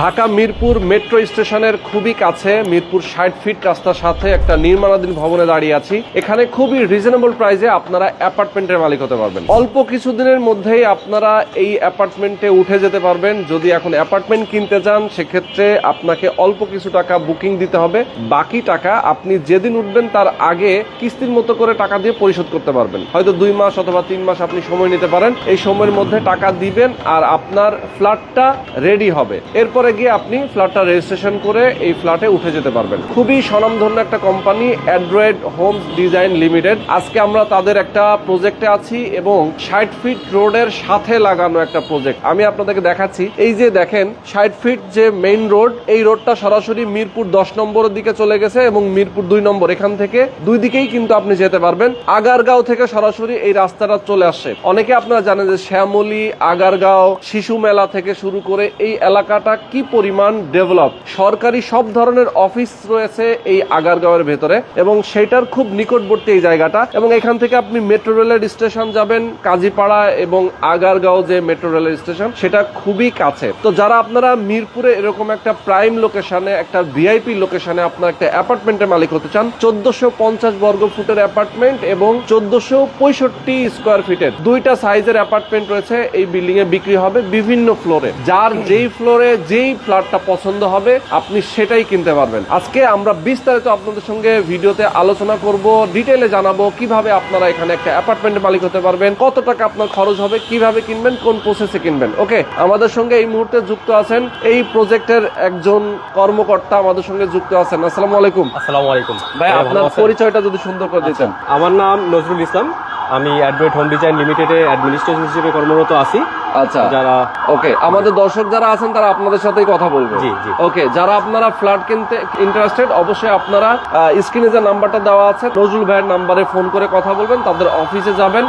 Dhaka Mirpur metro স্টেশনের খুবই কাছে, মিরপুর ষাট ফিট রাস্তার সাথে একটা নির্মাণাধীন ভবনে দাঁড়িয়ে আছি। এখানে খুবই রিজনেবল প্রাইসে আপনারা অ্যাপার্টমেন্টের মালিক হতে পারবেন। অল্প কিছুদিনের মধ্যেই আপনারা এই অ্যাপার্টমেন্টে উঠে যেতে পারবেন। যদি এখন অ্যাপার্টমেন্ট কিনতে চান সেক্ষেত্রে আপনাকে অল্প কিছু টাকা বুকিং দিতে হবে। বাকি টাকা আপনি যেদিন উঠবেন, তার আগে কিস্তির মতো করে টাকা দিয়ে পরিশোধ করতে পারবেন। হয়তো দুই মাস অথবা তিন মাস আপনি সময় নিতে পারেন। এই সময়ের মধ্যে টাকা দিবেন আর আপনার ফ্ল্যাটটা রেডি হবে। এরপরে গিয়ে আপনি ফ্ল্যাটটা রেজিস্ট্রেশন করে এই ফ্ল্যাটে উঠে যেতে পারবেন। খুবই স্বনামধন্য একটা company Android homes design limited আজকে আমরা তাদের একটা প্রজেক্টে আছি এবং ষাট ফিট রোডের সাথে লাগানো একটা প্রজেক্ট আমি আপনাদেরকে দেখাচ্ছি। এই যে দেখেন, ষাট ফিট যে মেইন রোড এই রোডটা সরাসরি মিরপুর দশ নম্বরের দিকে চলে গেছে এবং মিরপুর দুই নম্বর। এখান থেকে দুই দিকেই কিন্তু আপনি যেতে পারবেন। আগারগাঁও থেকে সরাসরি এই রাস্তাটা চলে আসছে অনেকে আপনারা জানেন যে শ্যামলী, আগারগাঁও, শিশু মেলা থেকে শুরু করে এই এলাকাটা কি পরিমাণ ডেভেলপ? সরকারি সব ধরনের অফিস রয়েছে এই আগারগাঁওয়ের ভেতরে এবং সেটার খুব নিকটবর্তী এই জায়গাটা এবং এখান থেকে আপনি মেট্রো রেলের স্টেশন যাবেন, কাজীপাড়া এবং আগারগাঁও যে মেট্রো রেলের স্টেশন, সেটা খুবই কাছে। তো যারা আপনারা মিরপুরে এরকম একটা প্রাইম লোকেশনে, একটা ভিআইপি লোকেশনে আপনার একটা অ্যাপার্টমেন্টের মালিক হতে চান, চোদ্দশো পঞ্চাশ বর্গ ফুটের অ্যাপার্টমেন্ট এবং চোদ্দশো পঁয়ষট্টি স্কোয়ার ফিটের দুইটা সাইজের অ্যাপার্টমেন্ট রয়েছে, এই বিল্ডিং এ বিক্রি হবে বিভিন্ন ফ্লোরে। যার যেই ফ্লোরে যেই ফ্ল্যাটটা পছন্দ হবে আপনি সেটাই কিনতে পারবেন। আজকে আমরা বিস্তারিত আপনাদের সঙ্গে ভিডিওতে আলোচনা করব ডিটেলে জানাব কীভাবে আপনারা এখানে একটা অ্যাপার্টমেন্টের মালিক হতে পারবেন কত টাকা আপনার খরচ হবে কীভাবে কিনবেন কোন প্রসেসে কিনবেন। ওকে আমাদের সঙ্গে এই মুহূর্তে যুক্ত আছেন এই প্রজেক্টের একজন কর্মকর্তা আমাদের সঙ্গে যুক্ত আছেন। আসসালামু আলাইকুম। আসসালামু আলাইকুম। ভাই আপনার পরিচয়টা যদি সুন্দর করে দিতেন। আমার নাম নজরুল ইসলাম। আমি অ্যাডভেট হোম ডিজাইন লিমিটেডে অ্যাডমিনিস্ট্রেশন হিসেবে কর্মরত আছি। আচ্ছা। যারা ওকে আমাদের দর্শক যারা আছেন তারা আপনাদের সাথেই কথা বলবে। জি, জি। ওকে যারা আপনারা ফ্ল্যাট কিনতে ইন্টারেস্টেড অবশ্যই আপনারা স্ক্রিনে যে নাম্বারটা দেওয়া আছে নজরুল ভাইয়ের নাম্বারে ফোন করে কথা বলবেন তাদের অফিসে যাবেন।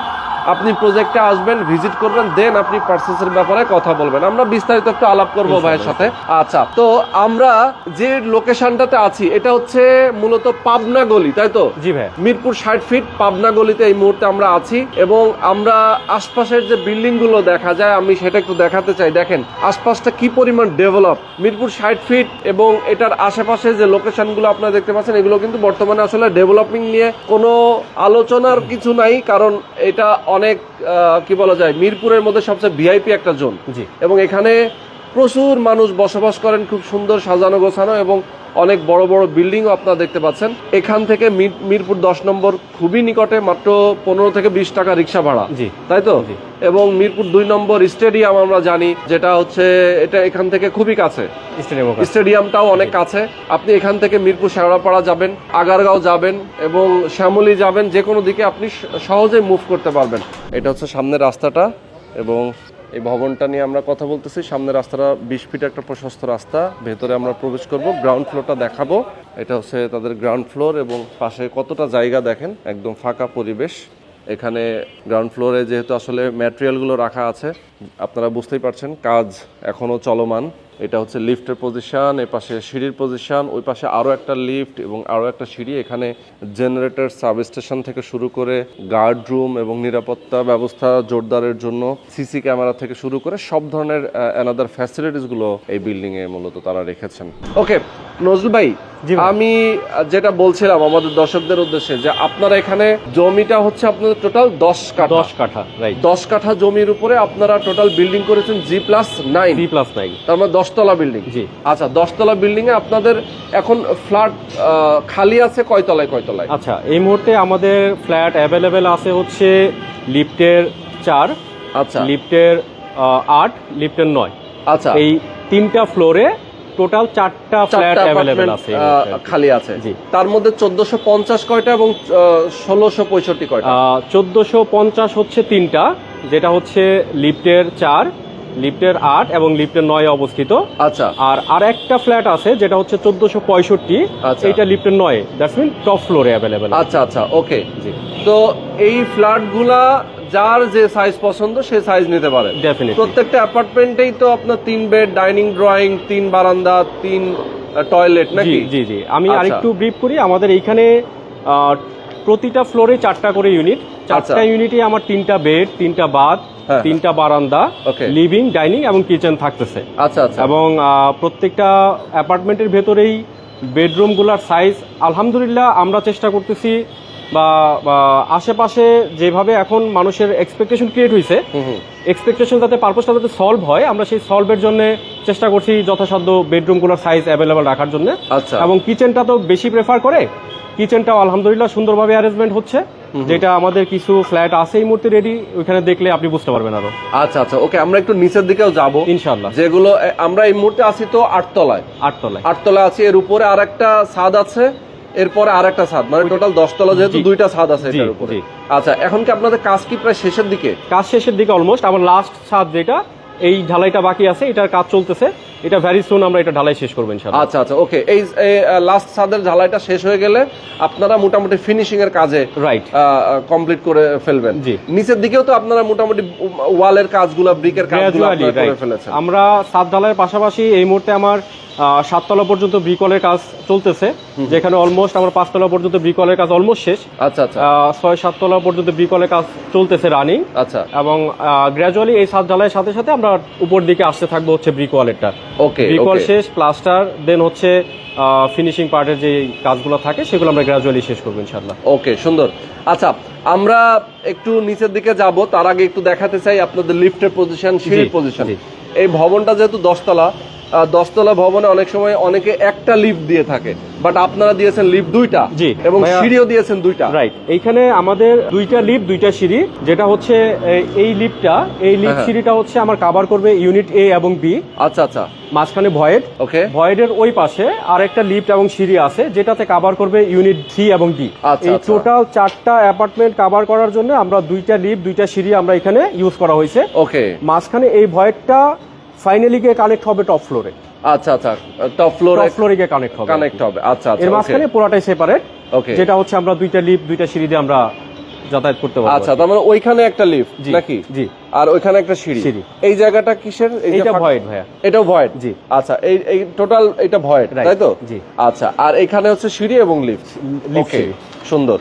আপনি প্রজেক্টে আসবেন ভিজিট করবেন দেন আপনি পার্সেসের ব্যাপারে কথা বলবেন। আমরা বিস্তারিত একটু আলাপ করব ভাইয়ের সাথে। আচ্ছা তো আমরা যে লোকেশনটাতে আছি এটা হচ্ছে মূলত পাবনা গলি তাই তো? জি ভাই। মিরপুর ষাট ফিট পাবনা গলিতে এই মুহূর্তে আমরা আছি এবং আমরা আশপাশের যে বিল্ডিংগুলো দেখা যায় আমি সেটা একটু দেখাতে চাই। দেখেন আশপাশটা কি পরিমাণ ডেভেলপ মিরপুর ষাট ফিট এবং এটার আশেপাশে যে লোকেশনগুলো আপনারা দেখতে পাচ্ছেন এগুলো কিন্তু বর্তমানে আসলে ডেভেলপিং নিয়ে কোনো আলোচনার কিছু নাই কারণ এটা অনেক আহ, কি বলা যায় মিরপুরের মধ্যে সবচেয়ে ভিআইপি একটা জোন। এবং এখানে প্রচুর মানুষ বসবাস করেন খুব সুন্দর সাজানো গোছানো এবং অনেক বড় বড় বিল্ডিংও আপনারা দেখতে পাচ্ছেন। এখান থেকে মির- মিরপুর দশ নম্বর খুবই নিকটে মাত্র পনেরো থেকে বিশ টাকা রিক্সা ভাড়া। জি। তাই তো। এবং মিরপুর দুই নম্বর স্টেডিয়াম আমরা জানি যেটা হচ্ছে এটা এখান থেকে খুবই কাছে। স্টেডিয়াম স্টেডিয়ামটাও অনেক কাছে। আপনি এখান থেকে মিরপুর শেওড়াপাড়া যাবেন আগারগাঁও যাবেন এবং শ্যামলী যাবেন যে কোনো দিকে আপনি সহজে মুভ করতে পারবেন। এটা হচ্ছে সামনের রাস্তাটা এবং এই ভবনটা নিয়ে আমরা কথা বলতেছি। সামনে রাস্তাটা বিশ ফিট একটা প্রশস্ত রাস্তা। ভেতরে আমরা প্রবেশ করব গ্রাউন্ড ফ্লোরটা দেখাবো। এটা হচ্ছে তাদের গ্রাউন্ড ফ্লোর এবং পাশে কতটা জায়গা দেখেন, একদম ফাঁকা পরিবেশ। এখানে গ্রাউন্ড ফ্লোরে যেহেতু আসলে ম্যাটেরিয়ালগুলো রাখা আছে, আপনারা বুঝতেই পারছেন, কাজ এখনও চলমান। এটা হচ্ছে লিফটের পজিশন এ পাশে সিঁড়ির পজিশন ওই পাশে আরও একটা লিফট এবং আরও একটা সিঁড়ি। এখানে জেনারেটর সাব স্টেশন থেকে শুরু করে গার্ড রুম এবং নিরাপত্তা ব্যবস্থা জোরদারের জন্য সিসি ক্যামেরা থেকে শুরু করে সব ধরনের অ্যানাদার ফ্যাসিলিটিসগুলো এই বিল্ডিংয়ে মূলত তারা রেখেছেন। ওকে নজরুল ভাই আমি যেটা বলছিলাম আমাদের দর্শকদের উদ্দেশ্যে যে আপনারা এখানে জমিটা হচ্ছে আপনাদের টোটাল দশ কাঠা। দশ কাঠা রাইট দশ কাঠা জমির উপরে আপনারা টোটাল বিল্ডিং করেছেন G plus nine G plus nine তার মানে দশতলা বিল্ডিং জি। আচ্ছা দশতলা বিল্ডিং এ আপনাদের এখন ফ্ল্যাট খালি আছে কয়তলায় কয়তলায়? আচ্ছা এই মুহূর্তে আমাদের ফ্ল্যাট অ্যাভেলেবেল আছে হচ্ছে লিফটের চার আচ্ছা। লিফটের আট লিফটের নয়। আচ্ছা। এই তিনটা ফ্লোরে টোটাল চারটা ফ্ল্যাট অ্যাভেলেবেল আছে। খালি আছে। জি। তার মধ্যে চোদ্দশো পঞ্চাশ কয়টা এবং ষোলোশো পঁয়ষট্টি কয়টা? চোদ্দোশো পঞ্চাশ হচ্ছে তিনটা যেটা হচ্ছে লিফটের চার লিফটের আট এবং লিফটের নয় অবস্থিত। আচ্ছা। আর আর একটা ফ্ল্যাট আছে যেটা হচ্ছে চোদ্দোশো পঁয়ষট্টি। আচ্ছা। এইটা লিফটের নয় দ্যাটস মিন টপ ফ্লোরে অ্যাভেলেবেল আচ্ছা আচ্ছা ওকে জি। তো এই ফ্ল্যাটগুলা যার যে সাইজ পছন্দ সে সাইজ নিতে পারে। প্রত্যেকটা অ্যাপার্টমেন্টেই তো আপনার তিন বেড ডাইনিং ড্রয়িং তিন বারান্দা তিন টয়লেট নাকি? জি জি। আমি আচ্ছা। আরেকটু ব্রিফ করি আমাদের এইখানে প্রতিটা ফ্লোরে চারটা করে ইউনিট চারটা আচ্ছা। ইউনিটে আমার তিনটা বেড তিনটা বাথ। তিনটা বারান্দা. লিভিং ডাইনিং এবং কিচেন থাকতেছে। আচ্ছা আচ্ছা। এবং প্রত্যেকটা অ্যাপার্টমেন্টের ভেতরেই বেডরুমগুলোর সাইজ আলহামদুলিল্লাহ আমরা চেষ্টা করতেছি বা আশেপাশে যেভাবে এখন মানুষের এক্সপেকটেশন ক্রিয়েট হয়েছে। এক্সপেকটেশন যাতে পারপোজটা যাতে সলভ হয় আমরা সেই সলভের জন্য চেষ্টা করছি যথাসাধ্য বেডরুমগুলোর সাইজ অ্যাভেলেবল রাখার জন্য। আচ্ছা। এবং কিচেনটা তো বেশি প্রেফার করে কিচেনটাও আলহামদুলিল্লাহ সুন্দরভাবে অ্যারেঞ্জমেন্ট হচ্ছে। যেটা আমাদের কিছু ফ্ল্যাট আছে এই মুহূর্তে রেডি ওইখানে দেখলে আপনি বুঝতে পারবেন আরও। আচ্ছা আচ্ছা ওকে আমরা একটু নিচের দিকেও যাব। ইনশাল্লাহ যেগুলো আমরা এই মুহূর্তে আছি তো আটতলায়। আটতলায়। আটতলা আছে এর উপরে আর একটা ছাদ আছে এরপরে আর একটা ছাদ মানে টোটাল দশতলা যেহেতু দুইটা ছাদ আছে এটার উপরে। আচ্ছা এখন কি আপনাদের কাজ কি প্রায় শেষের দিকে? কাজ শেষের দিকে অলমোস্ট আমার লাস্ট ছাদ যেটা এই ঢালাইটা বাকি আছে এটার কাজ চলতেছে। এটা ভ্যারি সুন আমরা এটা ঢালাই শেষ করব আচ্ছা আচ্ছা ওকে এই লাস্ট ছাদের ঢালাইটা শেষ হয়ে গেলে আপনারা মোটামুটি ফিনিশিং এর কাজে রাইট কমপ্লিট করে ফেলবেন। জি। নিচের দিকেও তো আপনারা মোটামুটি ওয়ালের কাজগুলো ব্রিকের কাজগুলো করে ফেলেছেন। আমরা সাত ঢালাইয়ের পাশাপাশি এই মুহূর্তে আমার সাততলা পর্যন্ত ব্রিকলের কাজ চলতেছে। যেখানে অলমোস্ট আমার পাঁচতলা পর্যন্ত ব্রিকলের কাজ অলমোস্ট শেষ। আচ্ছা আচ্ছা। ছয় সাততলা পর্যন্ত ব্রিকলের কাজ চলতেছে রানিং আচ্ছা। এবং গ্রাজুয়ালি এই সাত ঢালাইয়ের সাথে সাথে আমরা উপর দিকে আসতে থাকব হচ্ছে ব্রিক ওয়ালেরটা ওকে ব্রিক শেষ প্লাস্টার দেন হচ্ছে ফিনিশিং পার্টের যে কাজগুলো থাকে সেগুলো আমরা গ্রাজুয়ালি শেষ করব ইনশাল্লাহ ওকে সুন্দর। আচ্ছা আমরা একটু নিচের দিকে যাব তার আগে একটু দেখাতে চাই আপনাদের লিফটের পজিশন সিঁড়ির পজিশন। এই ভবনটা যেহেতু দশতলা দশতলা ভবনে অনেক সময় অনেকে একটা লিফট দিয়ে থাকে। বাট আপনারা দিয়েছেন লিফট দুইটা জি, এবং সিঁড়িও দিয়েছেন দুইটা। রাইট এইখানে আমাদের দুইটা লিফট দুইটা সিঁড়ি যেটা হচ্ছে এই- এই লিফটটা এই লিফট হ্যাঁ। সিঁড়িটা হচ্ছে আমার কাভার করবে ইউনিট এ এবং বি আচ্ছা আচ্ছা। মাঝখানে ভয়েড ওকে ভয়েডের ওই পাশে আর একটা লিফট এবং সিঁড়ি আছে যেটাতে কাভার করবে ইউনিট সি এবং ডি আচ্ছা, এই আচ্ছা। টোটাল চারটা অ্যাপার্টমেন্ট কাভার করার জন্য আমরা দুইটা লিফট দুইটা সিঁড়ি আমরা এখানে ইউজ করা হয়েছে। ওকে মাঝখানে এই ভয়েডটা ফাইনালি গিয়ে কানেক্ট হবে টপ ফ্লোরে আচ্ছা আচ্ছা। টপ ফ্লোরে টপ ফ্লোরে গিয়ে কানেক্ট হবে। কানেক্ট হবে। আচ্ছা আচ্ছা এর মাঝখানে পুরাটাই সেপারেট ওকে যেটা হচ্ছে আমরা দুইটা লিফট দুইটা সিঁড়ি দিয়ে আমরা যাতায়াত করতে পারব। আচ্ছা তার মানে ওইখানে একটা লিফট নাকি? জি। আর ওইখানে একটা সিঁড়ি। সিঁড়ি। এই জায়গাটা কিসের? ফাঁক- ভয়েড ভাইয়া। এটাও ভয়েড জি। আচ্ছা এই এই টোটাল এটা ভয়েড তাই তো? জি। আচ্ছা আর এখানে হচ্ছে সিঁড়ি এবং লিফট সিঁড়ি। সুন্দর।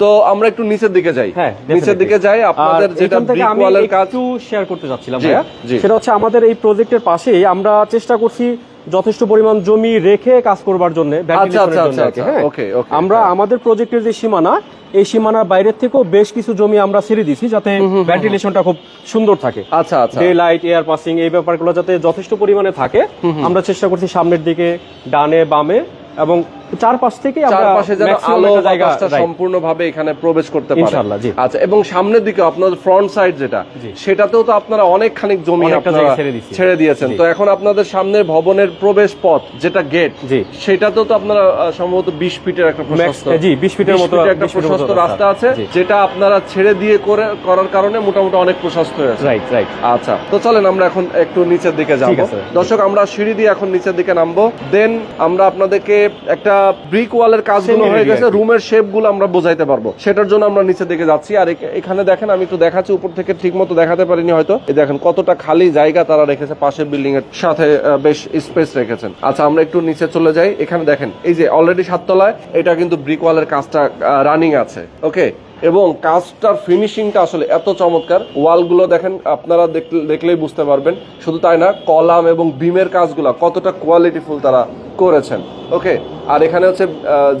তো আমরা একটু নিচের দিকে যাই। হ্যাঁ নিচের দিকে যাই আপনাদের যেটা ব্রিক ওয়ালের কাজ। একটু শেয়ার করতে চাচ্ছিলাম জি, ভাইয়া। সেটা হচ্ছে আমাদের এই প্রজেক্টের পাশেই আমরা চেষ্টা করছি যথেষ্ট পরিমাণ জমি রেখে কাজ করবার জন্য আচ্ছা, আচ্ছা, আচ্ছা, okay, আমরা হ্যাঁ। আমাদের প্রজেক্টের যে সীমানা এই সীমানার বাইরের থেকেও বেশ কিছু জমি আমরা ছেড়ে দিছি যাতে ভেন্টিলেশনটা খুব সুন্দর থাকে। আচ্ছা আচ্ছা। ডে লাইট এয়ার পাসিং এই ব্যাপারগুলো যাতে যথেষ্ট পরিমাণে থাকে আমরা চেষ্টা করছি সামনের দিকে ডানে বামে এবং চারপাশ থেকে চারপাশে যেন আলো বাতাসটা সম্পূর্ণভাবে এখানে প্রবেশ করতে পারে। ইনশাআল্লাহ, জি। আচ্ছা এবং সামনের দিকে আপনাদের ফ্রন্ট সাইড যেটা সেটাতেও তো আপনারা অনেক খানিক জমি আপনারা ছেড়ে দিয়েছেন। তো এখন আপনাদের সামনের ভবনের প্রবেশ পথ যেটা গেট সেটাতেও তো আপনারা সম্ভবত বিশ ফিটের একটা প্রশস্ত জি, 20 ফিটের মতো- একটা 20 ফিটের মতো প্রশস্ত রাস্তা। রাস্তা। আছে যেটা আপনারা ছেড়ে দিয়ে করে করার কারণে মোটামুটি অনেক প্রশস্ত হয়েছে রাইট রাইট আচ্ছা তো চলেন আমরা এখন একটু নিচের দিকে যাব। দর্শক আমরা সিঁড়ি দিয়ে এখন নিচের দিকে নামবো। দেন আমরা আপনাদেরকে একটা ব্রিক ওয়ালের কাজগুলো হয়ে গেছে। রুমের শেপগুলো আমরা বোঝাইতে পারব। সেটার জন্য আমরা নিচে দিকে যাচ্ছি। আর এখানে দেখেন আমি একটু দেখাচ্ছি উপর থেকে ঠিক মতো দেখাতে পারিনি হয়তো। এই দেখেন কতটা খালি জায়গা তারা রেখেছে পাশের বিল্ডিং এর সাথে বেশ স্পেস রেখেছেন। আচ্ছা আমরা একটু নিচে চলে যাই। এখানে দেখেন এই যে অলরেডি সাততলায় এটা কিন্তু ব্রিক ওয়ালের কাজটা রানিং আছে। ওকে এবং কাজটার ফিনিশিংটা আসলে এত চমৎকার। ওয়ালগুলো দেখেন, আপনারা দেখলে- দেখলেই বুঝতে পারবেন। শুধু তাই না, কলাম এবং বিমের কাজগুলো কতটা কোয়ালিটিফুল তারা করেছেন। ওকে আর এখানে হচ্ছে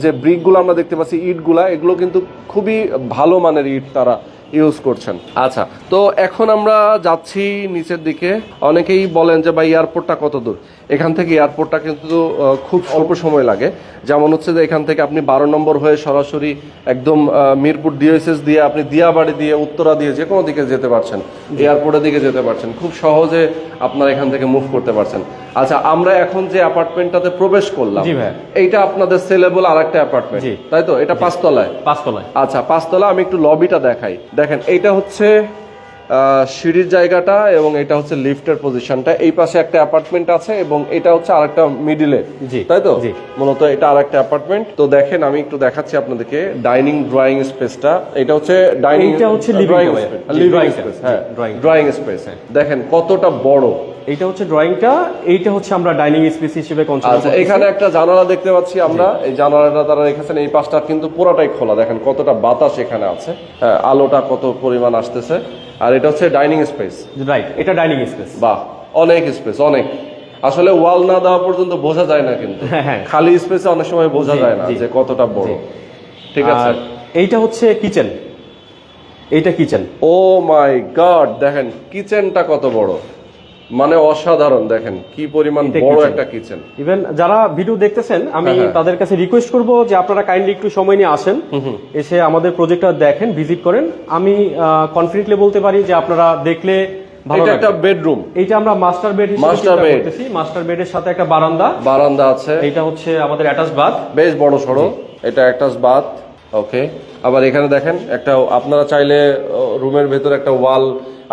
যে ব্রিকগুলো আমরা দেখতে পাচ্ছি, ইটগুলা, এগুলো কিন্তু খুবই ভালো মানের ইট তারা ইউজ করছেন। আচ্ছা তো এখন আমরা যাচ্ছি নিচের দিকে। অনেকেই বলেন যে ভাই এয়ারপোর্টটা কত দূর? এখান থেকে এয়ারপোর্টটা কিন্তু খুব স্বল্প সময় লাগে। যেমন হচ্ছে যে এখান থেকে আপনি বারো নম্বর হয়ে সরাসরি একদম মিরপুর ডিএসএস দিয়ে আপনি দিয়াবাড়ি দিয়ে উত্তরা দিয়ে যে কোনো দিকে যেতে পারছেন। এয়ারপোর্টের দিকে যেতে পারছেন। খুব সহজে আপনারা এখান থেকে মুভ করতে পারছেন। আচ্ছা আমরা এখন যে অ্যাপার্টমেন্টটাতে প্রবেশ করলাম এইটা আপনাদের সেলেবল আর একটা অ্যাপার্টমেন্ট তাই তো? এটা পাঁচতলায়? পাঁচতলায়। আচ্ছা পাঁচতলা আমি একটু লবিটা দেখাই। দেখেন এইটা হচ্ছে সিঁড়ির জায়গাটা এবং এটা হচ্ছে লিফটের পজিশনটা এই পাশে একটা অ্যাপার্টমেন্ট আছে এবং এটা হচ্ছে আরেকটা মিডিলে তাই তো। মূলত এটা আরেকটা অ্যাপার্টমেন্ট তো দেখেন আমি একটু দেখাচ্ছি আপনাদেরকে ডাইনিং ড্রয়িং স্পেসটা এটা হচ্ছে ডাইনিং এইটা হচ্ছে লিভিং টা, স্পেস হ্যাঁ ড্রয়িং স্পেস দেখেন কতটা বড়। এইটা হচ্ছে ড্রয়িংটা এইটা হচ্ছে আমরা ডাইনিং স্পেস হিসেবে আচ্ছা এখানে একটা জানালা দেখতে পাচ্ছি আমরা। এই জানালাটা তারা রেখেছেন এই পাশটা কিন্তু পুরোটাই খোলা। দেখেন কতটা বাতাস এখানে আছে। হ্যাঁ, আলোটা কত পরিমাণ আসতেছে। আর এটা হচ্ছে ডাইনিং স্পেস রাইট এটা ডাইনিং স্পেস বাহ অনেক স্পেস অনেক। আসলে ওয়াল না দেওয়া পর্যন্ত বোঝা যায় না কিন্তু। হ্যাঁ, হ্যাঁ। খালি স্পেসে অনেক সময় বোঝা যায় না। যে কতটা বড়। ঠিক আছে। এইটা হচ্ছে কিচেন এইটা কিচেন ও মাই গড দেখেন কিচেনটা কত বড়। মানে অসাধারণ দেখেন কি পরিমাণ এটা বড় একটা কিচেন ইভেন যারা ভিডিও দেখতেছেন আমি হ্যাঁ, হ্যাঁ। তাদের কাছে রিকোয়েস্ট করব যে আপনারা কাইন্ডলি একটু সময় নিয়ে আসেন। এসে আমাদের প্রজেক্টটা দেখেন ভিজিট করেন। আমি কনফিডেন্টলি বলতে পারি যে আপনারা দেখলে ভালো এটা একটা বেডরুম এইটা আমরা মাস্টার বেড bed। করতেছি। মাস্টার বেডের সাথে একটা বারান্দা। বারান্দা আছে। এটা হচ্ছে আমাদের অ্যাটাচ বাথ বেশ বড় সড়ো এটা একটা বাথ ওকে আবার এখানে দেখেন একটা আপনারা চাইলে রুমের ভেতর একটা ওয়াল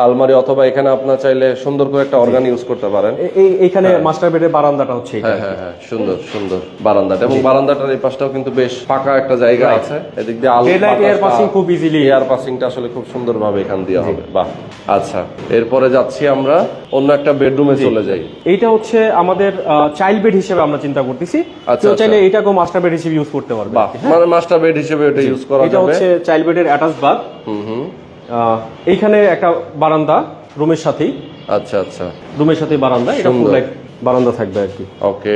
আলমারি অথবা এখানে আপনার চাইলে সুন্দর করে একটা অর্গান ইউজ করতে পারেন। এই এইখানে মাস্টার বেডের বারান্দাটা হচ্ছে হ্যাঁ হ্যাঁ হ্যাঁ সুন্দর সুন্দর বারান্দাটা। এবং বারান্দাটার এই পাশটাও কিন্তু বেশ ফাঁকা একটা জায়গা আছে। এদিক দিয়ে আলো air passing খুব easily। এয়ার পাসিংটা আসলে খুব সুন্দরভাবে এখান দিয়ে হবে। বাহ আচ্ছা। এরপরে যাচ্ছি আমরা অন্য একটা বেডরুমে চলে যাই। এইটা হচ্ছে আমাদের চাইল্ড বেড হিসেবে আমরা চিন্তা করতেছি। আচ্ছা, কেউ আচ্ছা। চাইলে এইটাকেও মাস্টার বেড হিসেবে ইউজ করতে পারবে। বাহ মানে মাস্টার বেড হিসেবে এটা ইউজ করা যাবে। এটা হচ্ছে চাইল্ড বেডের অ্যাটাচ বাথ হুম হুম। এইখানে একটা বারান্দা রুমের সাথেই। আচ্ছা আচ্ছা। রুমের সাথে বারান্দা এটা ফুল লাইট বারান্দা থাকবে আর কি। ওকে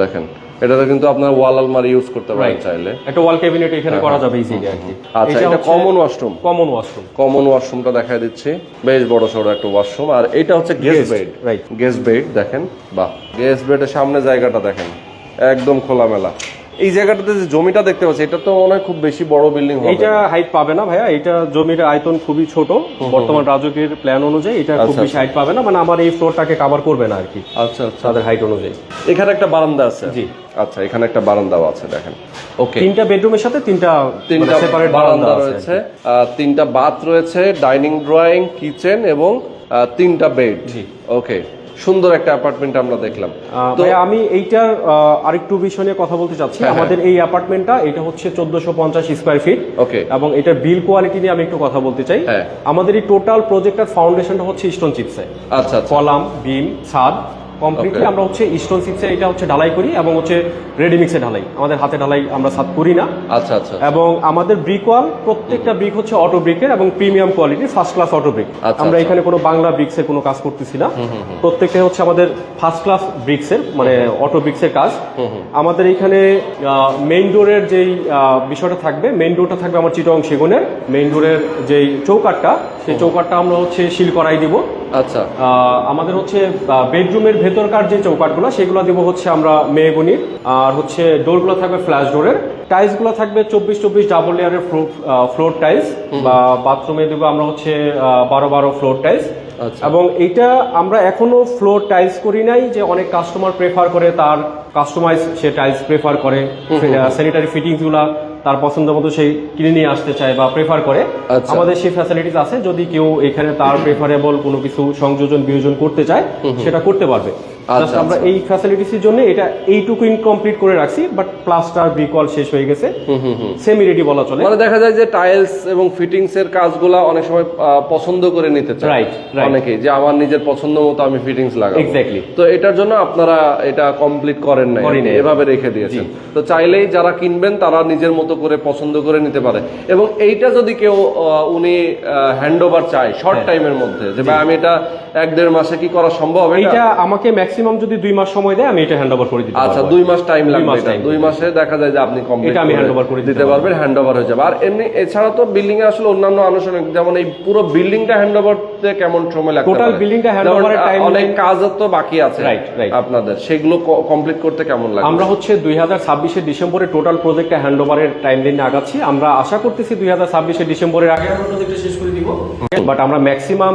দেখেন। এটাতে কিন্তু আপনার ওয়াল আলমারি ইউজ করতে পারেন চাইলে। একটা ওয়াল ক্যাবিনেট এখানে করা যাবে ইজিলি আর কি। আচ্ছা এটা common washroom common washroom common ওয়াশরুমটা দেখা দিচ্ছি। বেশ বড় সড়ো একটা ওয়াশরুম আর এটা হচ্ছে guest bed right. Guest bed দেখেন। বাহ। গেস্ট বেডের সামনে জায়গাটা দেখেন। একদম খোলামেলা। এই জায়গাটাতে যে জমিটা দেখতে পাচ্ছি এটা তো মনে হয় খুব বেশি বড় বিল্ডিং হবে। এইটা হাইট পাবে না ভাইয়া এটা জমির আয়তন খুবই ছোট। বর্তমান রাজকের প্ল্যান অনুযায়ী এটা খুব আচ্ছা, বেশি হাইট পাবে না মানে আমার এই ফ্লোরটাকে কভার করবে না আর কি আচ্ছা আচ্ছা। তাদের হাইট অনুযায়ী। এখানে একটা বারান্দা আছে? জি। আচ্ছা এখানে একটা বারান্দাও আছে দেখেন। ওকে তিনটা বেডরুমের সাথে তিনটা তিনটা সেপারেট বারান্দা রয়েছে তিনটা বাথ রয়েছে ডাইনিং ড্রয়িং কিচেন এবং তিনটা বেড জি। ওকে সুন্দর একটা অ্যাপার্টমেন্ট আমরা দেখলাম। তো আমি এইটার আরেকটু বিষয় নিয়ে কথা বলতে চাচ্ছি। হ্যাঁ, হ্যাঁ। আমাদের এই অ্যাপার্টমেন্টটা এটা হচ্ছে চোদ্দশো পঞ্চাশ স্কোয়ার ফিট ওকে এবং এটা বিল কোয়ালিটি নিয়ে আমি একটু কথা বলতে চাই। হ্যাঁ। আমাদের এই টোটাল প্রজেক্টের ফাউন্ডেশনটা হচ্ছে স্টোন চিপসে আচ্ছা আচ্ছা। কলাম বিম ছাদ। কমপ্লিটলি. আমরা হচ্ছে স্টোন চিপসে এটা হচ্ছে ঢালাই করি এবং হচ্ছে রেডি রেডিমিক্সে ঢালাই। আমাদের হাতে ঢালাই আমরা ছাদ করি না। আচ্ছা আচ্ছা এবং আমাদের ব্রিক ওয়াল প্রত্যেকটা ব্রিক হচ্ছে অটো ব্রিকের এবং premium quality first class auto brick আচ্ছা, আমরা আচ্ছা। এখানে কোনো বাংলা ব্রিক্সের কোনো কাজ করতেছি না। প্রত্যেকটা হচ্ছে আমাদের ফার্স্ট ক্লাস ব্রিক্সের মানে অটো ব্রিক্সের কাজ। আমাদের এখানে মেইন ডোরের যেই বিষয়টা থাকবে মেইন ডোরটা থাকবে আমার চিটং সেগুনের মেইন ডোরের যেই চৌকাটটা সেই চৌকাটটা আমরা হচ্ছে শিল করাই দিব। আচ্ছা। আমাদের হচ্ছে বেডরুমের ভেতরকার যে চৌকাটগুলো সেগুলো দেবো হচ্ছে আমরা মেহগুনির। আর হচ্ছে ডোরগুলো থাকবে ফ্ল্যাশ ডোরের টাইলসগুলো থাকবে চব্বিশ চব্বিশ ডাবল লেয়ারের ফ্লোর টাইলস বা বাথরুমে দেবো আমরা হচ্ছে বারো বারো ফ্লোর টাইলস আচ্ছা। এবং এইটা আমরা এখনও ফ্লোর টাইলস করি নাই যে অনেক কাস্টমার প্রেফার করে তার কাস্টমাইজ সে টাইলস প্রেফার করে স্যানিটারি ফিটিংসগুলো তার পছন্দ মতো সেই কিনে নিয়ে আসতে চায় বা প্রেফার করে। আচ্ছা। আমাদের সেই ফ্যাসিলিটিস আছে যদি কেউ এখানে তার প্রেফারেবল কোনো কিছু সংযোজন বিয়োজন করতে চায় সেটা করতে পারবে। আমরা এই ফ্যাসিলিটিসের জন্য এটা এইটুকু ইনকমপ্লিট করে রাখছি বাট প্লাস্টার ব্রিকল শেষ হয়ে গেছে। সেমি রেডি বলা চলে। মানে দেখা যায় যে টাইলস এবং ফিটিংস এর কাজগুলা অনেক সময় পছন্দ করে নিতে চায়। Right. অনেকেই যে আমার নিজের পছন্দ মতো আমি ফিটিংস লাগাবো। Exactly. তো এটার জন্য আপনারা এটা কমপ্লিট করেন নাই। এভাবে রেখে দিয়েছেন। তো চাইলেই যারা কিনবেন তারা নিজের মতো করে পছন্দ করে নিতে পারে। এবং এইটা যদি কেউ উনি হ্যান্ড ওভার চায় শর্ট টাইমের মধ্যে যে ভাই আমি এটা এক দেড় মাসে কি করা সম্ভব এটা? আমাকে ম্যাক্সিমাম যদি দুই মাস সময় দেয় আমি এটা হ্যান্ড ওভার করে দিতে আচ্ছা দুই মাস টাইম লাগবে এটা। দুই মাসে দেখা যায় যে আপনি কমপ্লিট এটা আমি handover করে দিতে পারবেন হ্যান্ড ওভার হয়ে যাবে। আর এমনি এছাড়া তো বিল্ডিং এ আসলে অন্যান্য আনুষ্ঠানিক যেমন এই পুরো বিল্ডিংটা হ্যান্ড ওভার কেমন সময় লাগবে Total building টা hand over এর time অনেক কাজ তো বাকি আছে Right, right. আপনাদের। সেগুলো কমপ্লিট করতে কেমন লাগবে? আমরা হচ্ছে দুই হাজার ছাব্বিশের ডিসেম্বরে টোটাল প্রজেক্টটা হ্যান্ড ওভারের টাইম লাইনে আগাচ্ছি। আমরা আশা করতেছি দুই হাজার ছাব্বিশের ডিসেম্বরের আগে আমরা প্রজেক্টটা শেষ করে দিব। বাট আমরা ম্যাক্সিমাম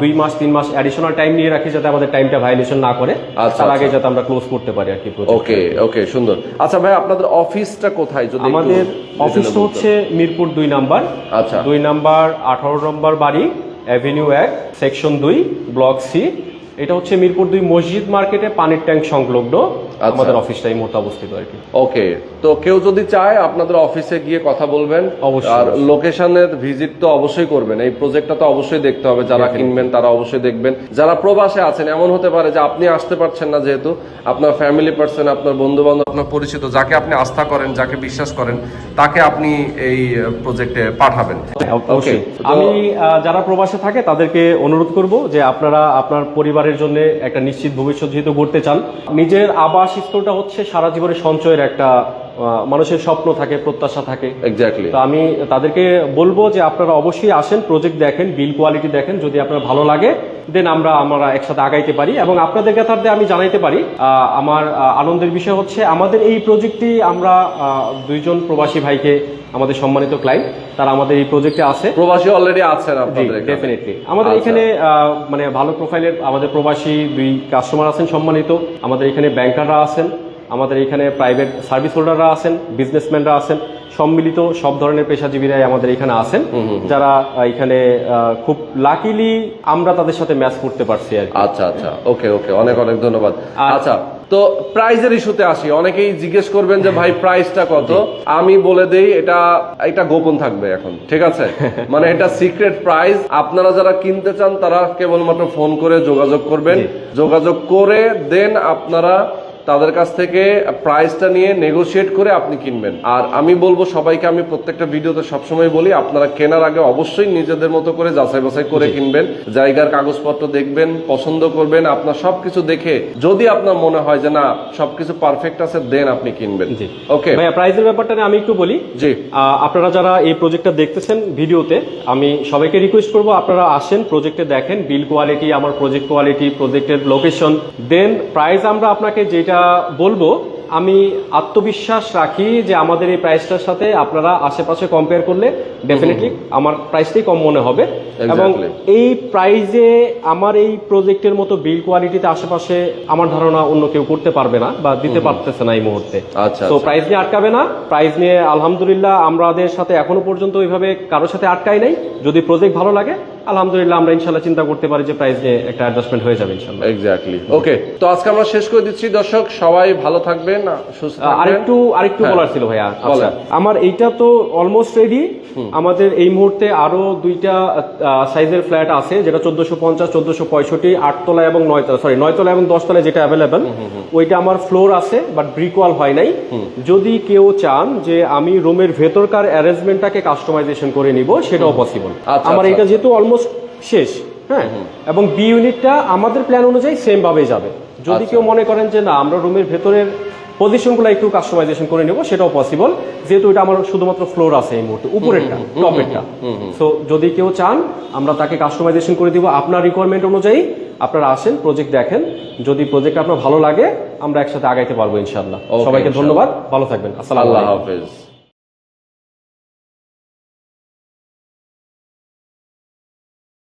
দুই মাস তিন মাস অ্যাডিশনাল টাইম নিয়ে রাখি যাতে আমাদের টাইমটা ভাইলেশন না করে আচ্ছা, তার আগে আচ্ছা। যাতে আমরা ক্লোজ করতে পারি আর কি ওকে ওকে সুন্দর। আচ্ছা ভাই আপনাদের অফিসটা কোথায়? যদি আমাদের অফিসটা হচ্ছে মিরপুর দুই নাম্বার। আচ্ছা। দুই নাম্বার আঠারো নম্বর বাড়ি অ্যাভিনিউ এক সেকশন দুই ব্লক সি এটা হচ্ছে মিরপুর দুই মসজিদ মার্কেটে পানির ট্যাঙ্ক সংলগ্ন। আমাদের অফিসটা এই মুহূর্তে অবস্থিত আর কি। ওকে তো কেউ যদি চায় আপনাদের অফিসে গিয়ে কথা বলবেন। অবশ্যই, আর লোকেশনের ভিজিট তো অবশ্যই করবেন এই প্রজেক্টটা তো অবশ্যই দেখতে হবে যারা কিনবেন তারা অবশ্যই দেখবেন। যারা প্রবাসে আছেন এমন হতে পারে যে আপনি আসতে পারছেন না যেহেতু আপনার ফ্যামিলি পার্সন আপনার বন্ধু বান্ধব আপনার পরিচিত যাকে আপনি আস্থা করেন যাকে বিশ্বাস করেন তাকে আপনি এই প্রজেক্টে পাঠাবেন। অবশ্যই। আমি যারা প্রবাসে থাকে তাদেরকে অনুরোধ করব যে আপনারা আপনার পরিবারের জন্য একটা নিশ্চিত ভবিষ্যৎ যেহেতু গড়তে চান নিজের আবাস স্থলটা হচ্ছে সারা জীবনের সঞ্চয়ের একটা মানুষের স্বপ্ন থাকে প্রত্যাশা থাকে। এক্স্যাক্টলি তো আমি তাদেরকে বলব যে আপনারা অবশ্যই আসেন প্রজেক্ট দেখেন বিল কোয়ালিটি দেখেন যদি আপনার ভালো লাগে দেন আমরা আমরা একসাথে আগাইতে পারি। এবং আপনাদের কাছে আমি জানাইতে পারি আমার আনন্দের বিষয় হচ্ছে আমাদের এই প্রজেক্টটি আমরা দুইজন প্রবাসী ভাইকে আমাদের সম্মানিত ক্লায়েন্ট তারা আমাদের এই প্রজেক্টে আছে। প্রবাসী অলরেডি আছেন ডেফিনেটলি আমাদের আচ্ছা। এখানে মানে ভালো প্রোফাইলের আমাদের প্রবাসী দুই কাস্টমার আছেন সম্মানিত। আমাদের এখানে ব্যাংকাররা আছেন। আমাদের এখানে প্রাইভেট সার্ভিস হোল্ডাররা আছেন বিজনেসম্যানরা আছেন সম্মিলিত সব ধরনের পেশাজীবীরাই আমাদের এখানে আছেন যারা এখানে খুব লাকিলি আমরা তাদের সাথে ম্যাচ করতে পারছি আর আচ্ছা আচ্ছা। ওকে ওকে অনেক অনেক ধন্যবাদ। আচ্ছা তো প্রাইজের ইস্যুতে আসি। অনেকেই জিজ্ঞেস করবেন যে ভাই প্রাইসটা কত? আমি বলে দেই এটা এটা গোপন থাকবে এখন ঠিক আছে? মানে এটা সিক্রেট প্রাইস আপনারা যারা কিনতে চান তারা কেবলমাত্র ফোন করে যোগাযোগ করবেন। যোগাযোগ করে দেন আপনারা তাদের কাছ থেকে প্রাইসটা নিয়ে নেগোশিয়েট করে আপনি কিনবেন। আর আমি বলব সবাইকে আমি প্রত্যেকটা ভিডিওতে সবসময় বলি আপনারা কেনার আগে অবশ্যই নিজেদের মতো করে যাচাই বাছাই করে কিনবেন। জায়গার কাগজপত্র দেখবেন পছন্দ করবেন আপনার সবকিছু দেখে যদি আপনার মনে হয় যে না সবকিছু পারফেক্ট আছে দেন আপনি কিনবেন। ওকে ভাইয়া প্রাইজের ব্যাপারটা আমি একটু বলি। জি। আপনারা যারা এই প্রজেক্টটা দেখতেছেন ভিডিওতে আমি সবাইকে রিকোয়েস্ট করব আপনারা আসেন প্রজেক্টে দেখেন বিল কোয়ালিটি আমার প্রজেক্ট কোয়ালিটি প্রজেক্টের লোকেশন দেন প্রাইস আমরা আপনাকে যেটা বলব আমি আত্মবিশ্বাস রাখি যে আমাদের এই প্রাইসটার সাথে আপনারা আশেপাশে কম্পেয়ার করলে ডেফিনেটলি আমার প্রাইসটাই কম মনে হবে। এবং এই প্রাইজে আমার এই প্রজেক্টের মতো বিল কোয়ালিটিতে আশেপাশে আমার ধারণা অন্য কেউ করতে পারবে না বা দিতে পারতেছে না এই মুহূর্তে। তো। প্রাইস নিয়ে আটকাবে না। প্রাইস নিয়ে আলহামদুলিল্লাহ আমাদের সাথে এখনও পর্যন্ত ওইভাবে কারোর সাথে আটকাই নাই। যদি প্রজেক্ট ভালো লাগে আলহামদুলিল্লাহ আমরা ইনশাল্লাহ চিন্তা করতে পারি যে প্রাইস নিয়ে একটা অ্যাডজাস্টমেন্ট হয়ে যাবে ইনশাল্লাহ। এক্স্যাক্টলি ওকে তো আজকে আমরা শেষ করে দিচ্ছি। দর্শক সবাই ভালো থাকবেন সুস্থ থাকবেন। আরেকটু আরেকটু হ্যাঁ। বলার ছিল ভাইয়া। আচ্ছা আমার এইটা তো অলমোস্ট রেডি আমাদের এই মুহূর্তে আরও দুইটা সাইজের ফ্ল্যাট আছে যেটা চোদ্দশো পঞ্চাশ চোদ্দশো পঁয়ষট্টি আটতলা এবং নয়তলা সরি নয়তলা এবং দশতলা যেটা অ্যাভেলেবেল ওইটা আমার ফ্লোর আছে বাট ব্রিক ওয়াল হয় নাই। যদি কেউ চান যে আমি রুমের ভেতরকার অ্যারেঞ্জমেন্টটাকে কাস্টমাইজেশন করে নিব সেটাও পসিবল আচ্ছা, আমার আচ্ছা। এটা যেহেতু অলমোস্ট শেষ হ্যাঁ? এবং বি ইউনিটটা আমাদের প্ল্যান অনুযায়ী সেম ভাবেই যাবে। যদি আচ্ছা। কেউ মনে করেন যে না আমরা রুমের ভেতরের পজিশনগুলো একটু কাস্টমাইজেশন করে নেব সেটাও পসিবল যেহেতু এটা আমার শুধুমাত্র ফ্লোর আছে এই মুহূর্তে উপরেরটা টপেরটা সো যদি কেউ চান আমরা তাকে কাস্টমাইজেশন করে দিব। আপনার রিকোয়ারমেন্ট অনুযায়ী আপনারা আসেন প্রজেক্ট দেখেন। যদি প্রজেক্ট আপনার ভালো লাগে আমরা একসাথে আগাইতে পারব ইনশাল্লাহ সবাইকে ধন্যবাদ। ভালো থাকবেন। আসসালামু আল্লাহ আলাইকুম। হাফেজ।